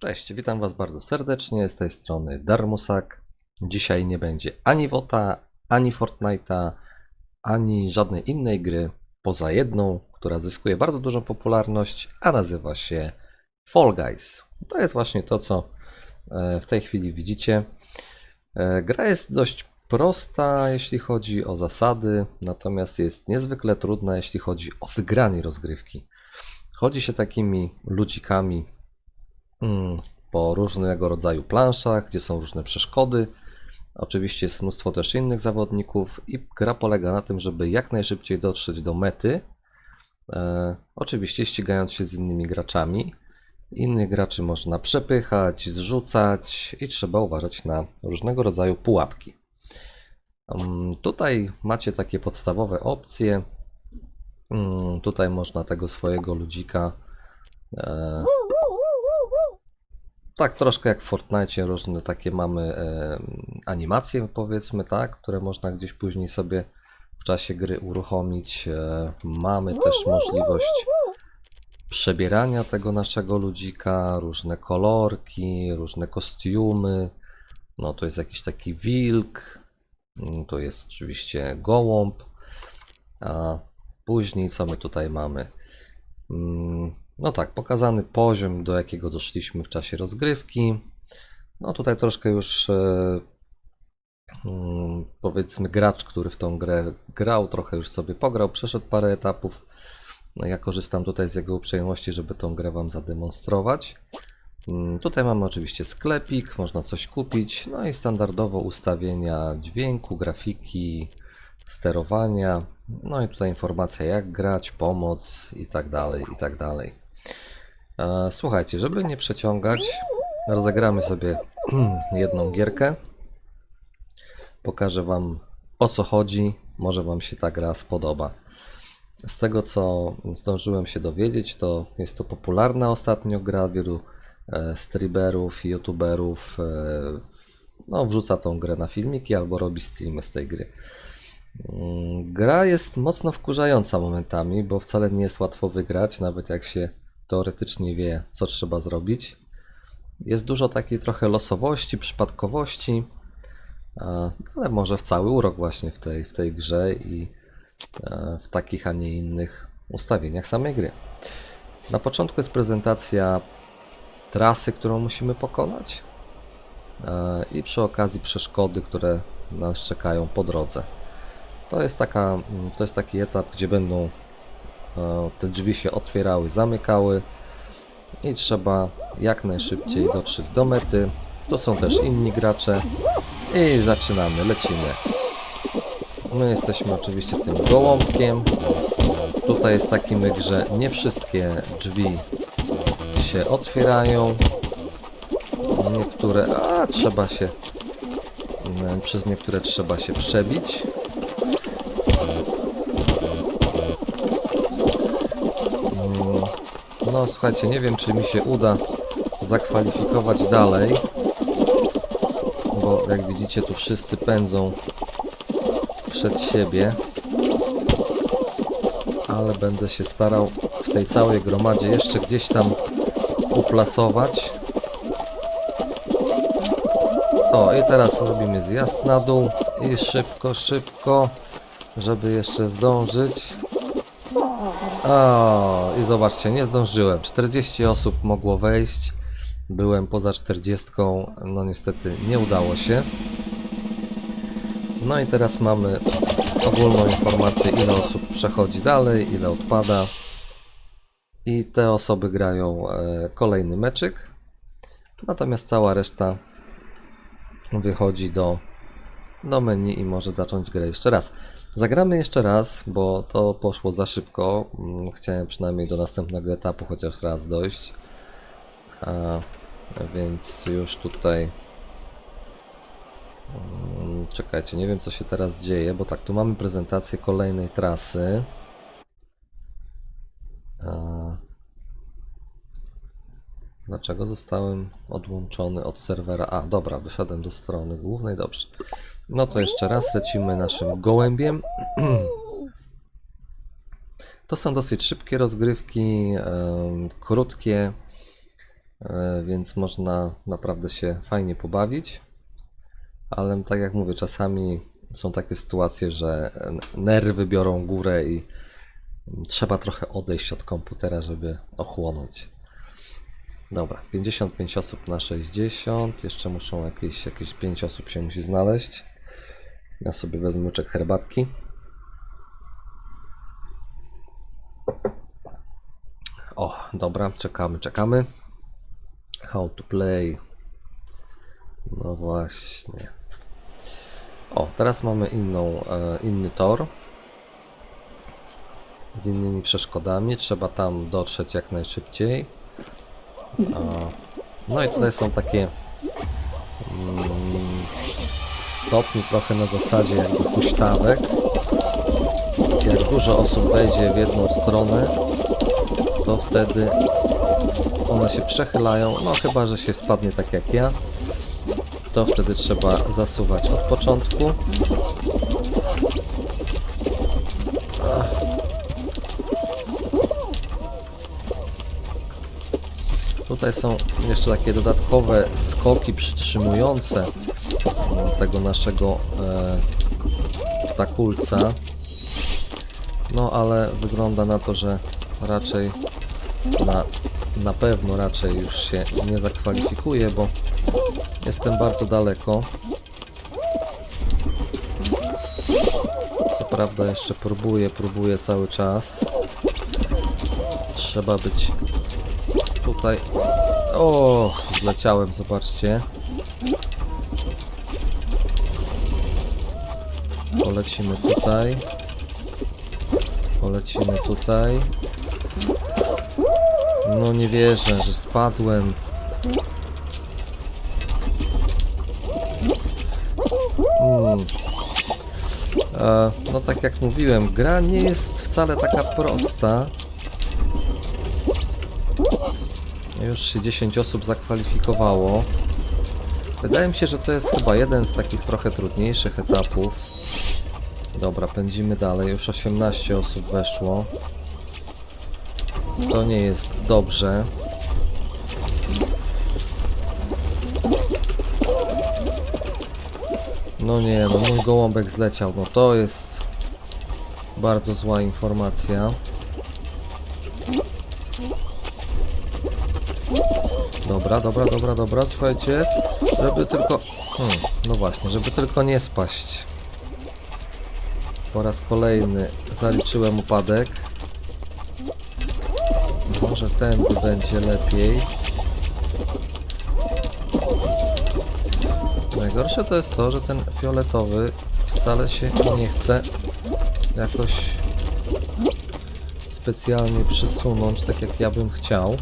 Cześć, witam Was bardzo serdecznie. Z tej strony Darmusak. Dzisiaj nie będzie ani Wota, ani Fortnite'a, ani żadnej innej gry poza jedną, która zyskuje bardzo dużą popularność, a nazywa się Fall Guys. To jest właśnie to, co e, w tej chwili widzicie. E, Gra jest dość prosta, jeśli chodzi o zasady, natomiast jest niezwykle trudna, jeśli chodzi o wygranie rozgrywki. Chodzi się takimi ludzikami po różnego rodzaju planszach, gdzie są różne przeszkody. Oczywiście jest mnóstwo też innych zawodników i gra polega na tym, żeby jak najszybciej dotrzeć do mety. E, oczywiście ścigając się z innymi graczami. Innych graczy można przepychać, zrzucać i trzeba uważać na różnego rodzaju pułapki. Mm, Tutaj macie takie podstawowe opcje. Mm, Tutaj można tego swojego ludzika e, tak, troszkę jak w Fortnite, różne takie mamy e, animacje, powiedzmy, tak, które można gdzieś później sobie w czasie gry uruchomić. E, mamy też możliwość przebierania tego naszego ludzika, różne kolorki, różne kostiumy. No, to jest jakiś taki wilk, mm, to jest oczywiście gołąb, a później co my tutaj mamy? Mm, No tak, pokazany poziom, do jakiego doszliśmy w czasie rozgrywki. No tutaj troszkę już e, mm, powiedzmy gracz, który w tą grę grał, trochę już sobie pograł, przeszedł parę etapów. No ja korzystam tutaj z jego uprzejmości, żeby tą grę Wam zademonstrować. Mm, Tutaj mamy oczywiście sklepik, można coś kupić, no i standardowo ustawienia dźwięku, grafiki, sterowania, no i tutaj informacja jak grać, pomoc i tak dalej, i tak dalej. Słuchajcie, żeby nie przeciągać, rozegramy sobie jedną gierkę. Pokażę Wam o co chodzi, może Wam się ta gra spodoba. Z tego co zdążyłem się dowiedzieć, to jest to popularna ostatnio gra wielu e, streamerów youtuberów. E, no, wrzuca tą grę na filmiki albo robi streamy z tej gry. Mm, Gra jest mocno wkurzająca momentami, bo wcale nie jest łatwo wygrać, nawet jak się teoretycznie wie, co trzeba zrobić. Jest dużo takiej trochę losowości, przypadkowości, e, ale może w cały urok właśnie w tej, w tej grze i e, w takich, a nie innych ustawieniach samej gry. Na początku jest prezentacja trasy, którą musimy pokonać e, i przy okazji przeszkody, które nas czekają po drodze. To jest, taka, mm, to jest taki etap, gdzie będą te drzwi się otwierały, zamykały i trzeba jak najszybciej dotrzeć do mety. To są też inni gracze i zaczynamy, lecimy. My jesteśmy oczywiście tym gołąbkiem. Tutaj jest taki myk, że nie wszystkie drzwi się otwierają. Niektóre, a trzeba się, przez niektóre trzeba się przebić. No słuchajcie, nie wiem czy mi się uda zakwalifikować dalej, bo jak widzicie tu wszyscy pędzą przed siebie, ale będę się starał w tej całej gromadzie jeszcze gdzieś tam uplasować. O i teraz robimy zjazd na dół i szybko, szybko, żeby jeszcze zdążyć. O, i zobaczcie, nie zdążyłem. 40 osób mogło wejść. Byłem poza 40. No niestety nie udało się. No i teraz mamy ogólną informację, ile osób przechodzi dalej, ile odpada. I te osoby grają e, kolejny meczyk. Natomiast cała reszta wychodzi do, do menu i może zacząć grę jeszcze raz. Zagramy jeszcze raz, bo to poszło za szybko. Mm, Chciałem przynajmniej do następnego etapu chociaż raz dojść. A, więc już tutaj. Mm, Czekajcie, nie wiem co się teraz dzieje, bo tak, tu mamy prezentację kolejnej trasy. A, Dlaczego zostałem odłączony od serwera? A, dobra, wyszedłem do strony głównej, dobrze. No to jeszcze raz lecimy naszym gołębiem. To są dosyć szybkie rozgrywki, krótkie. e, więc można naprawdę się fajnie pobawić. Ale tak jak mówię, czasami są takie sytuacje, że nerwy biorą górę i trzeba trochę odejść od komputera, żeby ochłonąć. Dobra, 55 osób na 60. Jeszcze muszą jakieś, jakieś 5 osób się musi znaleźć. Ja sobie wezmę łyczek herbatki. O, dobra, czekamy, czekamy. How to play. No właśnie. O, teraz mamy inną, e, inny tor. Z innymi przeszkodami. Trzeba tam dotrzeć jak najszybciej. No i tutaj są takie mm, stopni trochę na zasadzie jakby huśtawek. Jak dużo osób wejdzie w jedną stronę, to wtedy one się przechylają. No chyba, że się spadnie tak jak ja. To wtedy trzeba zasuwać od początku. Tutaj są jeszcze takie dodatkowe skoki przytrzymujące tego naszego e, takulca. No ale wygląda na to, że raczej na, na pewno raczej już się nie zakwalifikuje, bo jestem bardzo daleko. Co prawda jeszcze próbuję, próbuję cały czas. Trzeba być tutaj. O, zleciałem, zobaczcie. Polecimy tutaj. Polecimy tutaj. No nie wierzę, że spadłem. Hmm. E, no tak jak mówiłem, gra nie jest wcale taka prosta. Już się 10 osób zakwalifikowało. Wydaje mi się, że to jest chyba jeden z takich trochę trudniejszych etapów. Dobra, pędzimy dalej. Już 18 osób weszło. To nie jest dobrze. No nie, no mój gołąbek zleciał. No to jest bardzo zła informacja. Dobra, dobra, dobra, dobra, słuchajcie, żeby tylko... Hmm, no właśnie, żeby tylko nie spaść. Po raz kolejny zaliczyłem upadek. Może tędy będzie lepiej. Najgorsze to jest to, że ten fioletowy wcale się nie chce jakoś specjalnie przesunąć, tak jak ja bym chciał.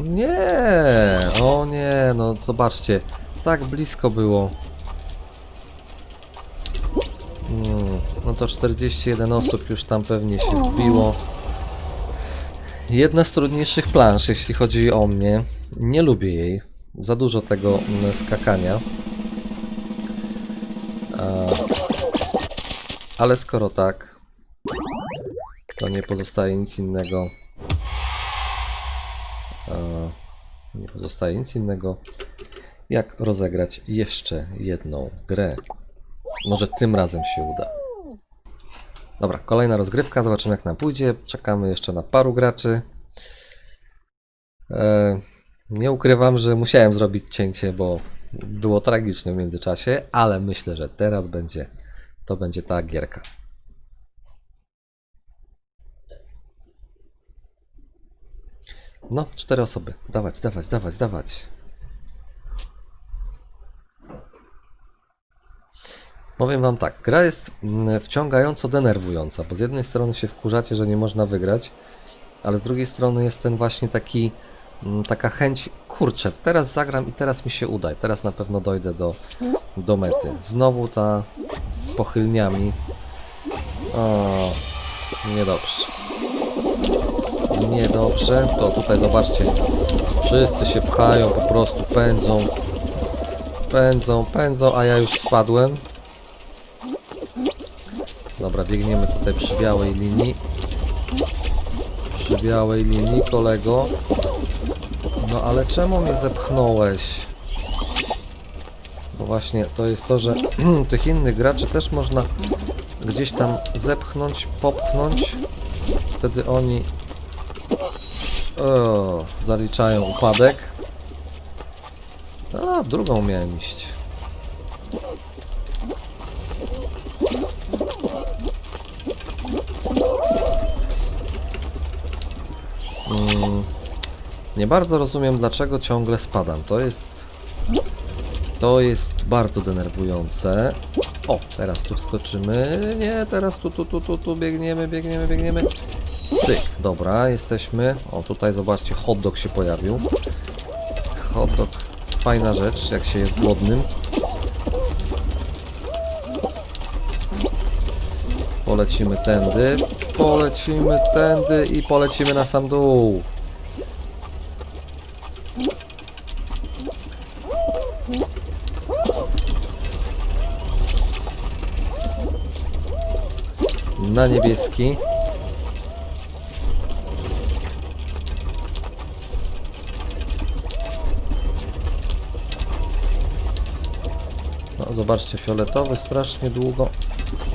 Nie, o nie, no zobaczcie, tak blisko było. Mm, no to 41 osób już tam pewnie się wbiło. Jedna z trudniejszych plansz, jeśli chodzi o mnie. Nie lubię jej. Za dużo tego mm, skakania. Ale skoro tak, to nie pozostaje nic innego. Nie pozostaje nic innego, jak rozegrać jeszcze jedną grę. Może tym razem się uda. Dobra, kolejna rozgrywka, zobaczymy jak nam pójdzie. Czekamy jeszcze na paru graczy. E, nie ukrywam, że musiałem zrobić cięcie, bo było tragicznie w międzyczasie, ale myślę, że teraz będzie to będzie ta gierka. No, cztery osoby. Dawać, dawać, dawać, dawać. Powiem wam tak, gra jest mm, wciągająco denerwująca, bo z jednej strony się wkurzacie, że nie można wygrać, ale z drugiej strony jest ten właśnie taki, mm, taka chęć, kurczę, teraz zagram i teraz mi się uda, teraz na pewno dojdę do, do mety. Znowu ta z pochylniami. O, niedobrze. Niedobrze, to tutaj zobaczcie, wszyscy się pchają, po prostu pędzą, pędzą, pędzą, a ja już spadłem. Dobra, biegniemy tutaj przy białej linii. Przy białej linii, kolego. No ale czemu mnie zepchnąłeś? Bo właśnie to jest to, że tych innych graczy też można gdzieś tam zepchnąć, popchnąć. Wtedy oni o, zaliczają upadek. A, w drugą miałem iść. Mm, nie bardzo rozumiem, dlaczego ciągle spadam. To jest. To jest bardzo denerwujące. O, teraz tu wskoczymy. Nie, teraz tu, tu, tu, tu, tu biegniemy, biegniemy, biegniemy. Cyk, dobra, jesteśmy. O, tutaj zobaczcie, hot dog się pojawił. Hot dog, fajna rzecz, jak się jest głodnym. Polecimy tędy, polecimy tędy i polecimy na sam dół. Na niebieski. No, zobaczcie, fioletowy strasznie długo.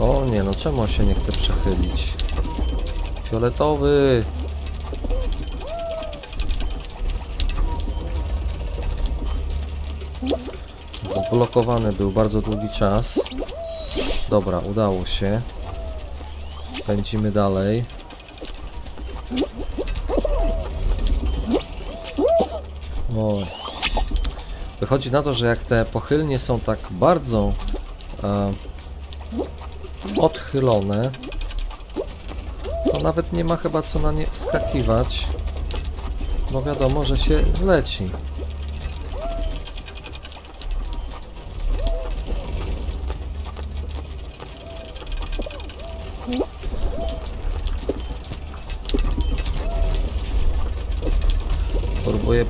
O nie, no czemu on się nie chce przechylić? Fioletowy! Zablokowany był bardzo długi czas. Dobra, udało się. Pędzimy dalej. Oj. Wychodzi na to, że jak te pochylnie są tak bardzo e, odchylone, to nawet nie ma chyba co na nie wskakiwać, bo wiadomo, że się zleci.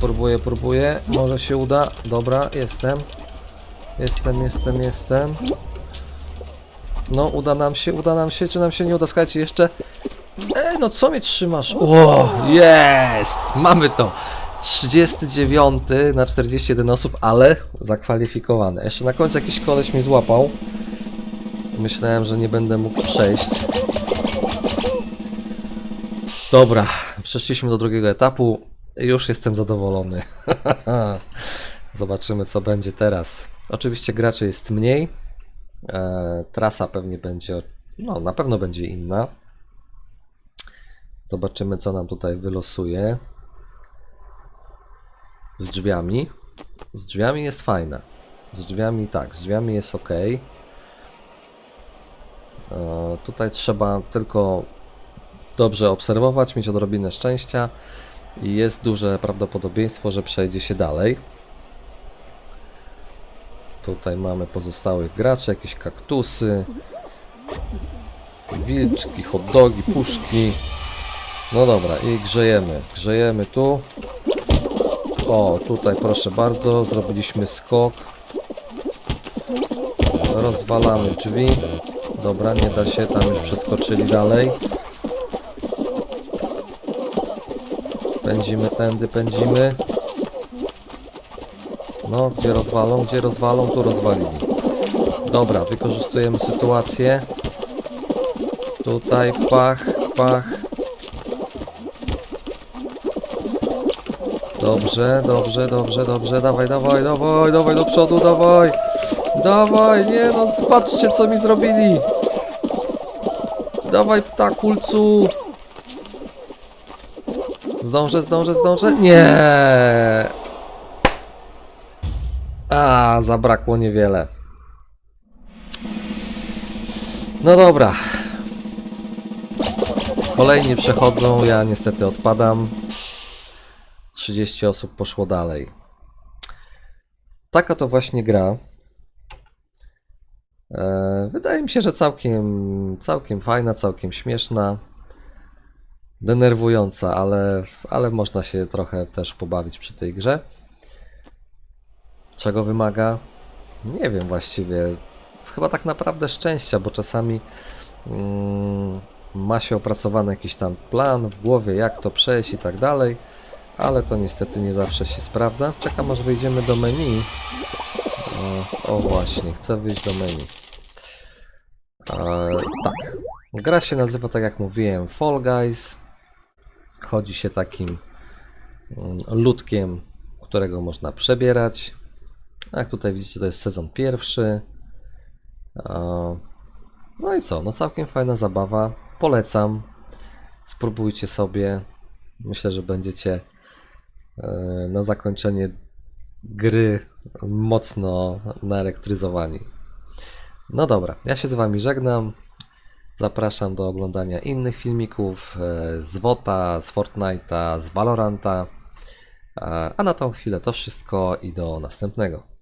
Próbuję, próbuję, próbuję. Może się uda. Dobra, jestem. Jestem, jestem, jestem. No, uda nam się, uda nam się, czy nam się nie uda? Słuchajcie, jeszcze... Ej, no co mnie trzymasz? O, jest! Mamy to! 39 na 41 osób, ale zakwalifikowane. Jeszcze na końcu jakiś koleś mnie złapał. Myślałem, że nie będę mógł przejść. Dobra, przeszliśmy do drugiego etapu. Już jestem zadowolony. Zobaczymy, co będzie teraz. Oczywiście graczy jest mniej. E, trasa pewnie będzie, no na pewno będzie inna. Zobaczymy, co nam tutaj wylosuje. Z drzwiami. Z drzwiami jest fajna. Z drzwiami tak, z drzwiami jest ok. E, tutaj trzeba tylko dobrze obserwować, mieć odrobinę szczęścia i jest duże prawdopodobieństwo, że przejdzie się dalej. Tutaj mamy pozostałych graczy, jakieś kaktusy, wilczki, hot dogi, puszki. No dobra, i grzejemy. Grzejemy tu. O, tutaj proszę bardzo, zrobiliśmy skok. Rozwalamy drzwi. Dobra, nie da się, tam już przeskoczyli dalej. Pędzimy tędy, pędzimy. No, gdzie rozwalą, gdzie rozwalą, tu rozwalili. Dobra, wykorzystujemy sytuację. Tutaj pach, pach. Dobrze, dobrze, dobrze, dobrze. Dawaj, dawaj, dawaj, dawaj do przodu, dawaj. Dawaj, nie no, zobaczcie co mi zrobili. Dawaj, ptakulcu. Zdążę, zdążę, zdążę. Nie. A, zabrakło niewiele. No dobra. Kolejni przechodzą, ja niestety odpadam. 30 osób poszło dalej. Taka to właśnie gra. E, wydaje mi się, że całkiem, całkiem fajna, całkiem śmieszna. Denerwująca, ale, ale można się trochę też pobawić przy tej grze. Czego wymaga? Nie wiem właściwie. Chyba tak naprawdę szczęścia, bo czasami mm, ma się opracowany jakiś tam plan w głowie, jak to przejść i tak dalej, ale to niestety nie zawsze się sprawdza. Czekam aż wejdziemy do menu. O, o właśnie, chcę wyjść do menu. E, tak. Gra się nazywa, tak jak mówiłem, Fall Guys. Chodzi się takim mm, ludkiem, którego można przebierać. Jak tutaj widzicie, to jest sezon pierwszy. No i co? No całkiem fajna zabawa. Polecam. Spróbujcie sobie. Myślę, że będziecie e, na zakończenie gry mocno naelektryzowani. No dobra, ja się z Wami żegnam. Zapraszam do oglądania innych filmików e, z WOTA, z Fortnite'a, z Valoranta. E, A na tą chwilę to wszystko i do następnego.